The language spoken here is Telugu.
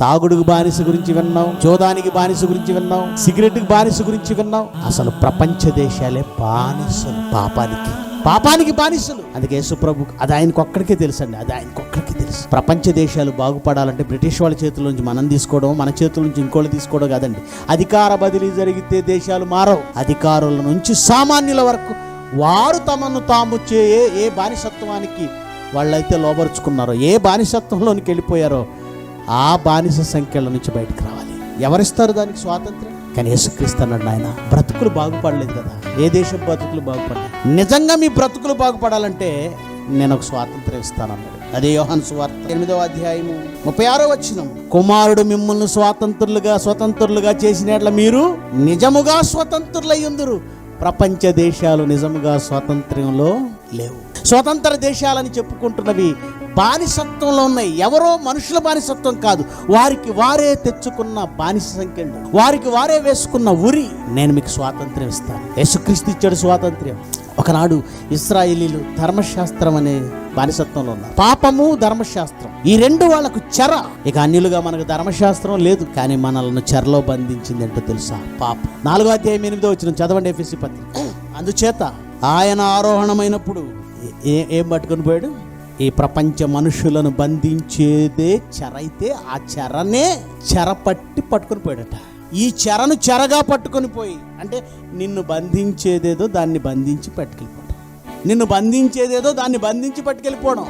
తాగుడుకు బానిస గురించి విన్నాం చూదానికి బానిస గురించి విన్నాం సిగరెట్కి బానిస గురించి విన్నాం. అసలు ప్రపంచ దేశాలే బానిసలు పాపానికి. పాపానికి బానిసలు. అందుకే యేసుప్రభు అది ఆయనకు ఒక్కడికే తెలుసండి అది ఆయనకు ఒక్కడికే తెలుసు. ప్రపంచ దేశాలు బాగుపడాలంటే బ్రిటిష్ వాళ్ళ చేతుల నుంచి మనం తీసుకోవడం మన చేతుల నుంచి ఇంకోళ్ళు తీసుకోవడం కాదండి. అధికార బదిలీ జరిగితే దేశాలు మారవు. అధికారుల నుంచి సామాన్యుల వరకు వారు తమను తాము చే ఏ- ఏ బానిసత్వానికి వాళ్ళైతే లోబరుచుకున్నారో ఏ బానిసత్వంలోనికి వెళ్ళిపోయారో ఆ బానిస సంఖ్యల నుంచి బయటకు రావాలి. ఎవరిస్తారు దానికి స్వాతంత్రం? కానీ యేసుక్రీస్తు అన్నాడు ఆయన బ్రతుకులు బాగుపడలేదు కదా. ఏ దేశం బ్రతుకులు బాగుపడలేదు? నిజంగా మీ బ్రతుకులు బాగుపడాలంటే నేను ఒక స్వాతంత్రం ఇస్తానన్నాడు. అదే యోహన్ సువార్త ఎనిమిదవ అధ్యాయము ముప్పై ఆరో వచ్చిన కుమారుడు మిమ్మల్ని స్వాతంత్రులుగా స్వతంత్రులుగా చేసినట్ల మీరు? నిజముగా స్వతంత్రులయ్యుందురు. ప్రపంచ దేశాలు నిజముగా స్వాతంత్ర్యంలో లేవు. స్వతంత్ర దేశాలని చెప్పుకుంటున్నవి బానిసత్వంలో ఉన్నాయి ఎవరో మనుషుల బానిసత్వం కాదు. వారికి వారే తెచ్చుకున్న బానిస సంఖ్యలు. వారికి వారే వేసుకున్న ఉరి. నేను మీకు స్వాతంత్ర్యం ఇస్తాను. యేసుక్రీస్తు ఇచ్చాడు స్వాతంత్ర్యం. ఒకనాడు ఇస్రాయేలీలు ధర్మశాస్త్రం అనే బానిసత్వంలో ఉన్నారు. పాపము ధర్మశాస్త్రం. ఈ రెండు వాళ్ళకు చెర. ఇక అన్యులుగా మనకు ధర్మశాస్త్రం లేదు కానీ మనల్ని చెరలో బంధించింది ఏంటో తెలుసా? పాపం. నాలుగో అధ్యాయం ఎనిమిదో వచ్చిన చదవండి ఎఫ్ఎస్సి పత్రిక. అందుచేత ఆయన ఆరోహణమైనప్పుడు ఏ- ఏం పట్టుకొని పోయాడు? ఈ ప్రపంచ మనుషులను బంధించేదే చెరైతే ఆ చెరనే చెర పట్టి పట్టుకొని పోయాడట. ఈ చెరను చెరగా పట్టుకొని పోయి అంటే నిన్ను బంధించేదేదో దాన్ని బంధించి పట్టుకెళ్ళిపోవడం. నిన్ను బంధించేదేదో దాన్ని బంధించి పట్టుకెళ్ళిపోవడం.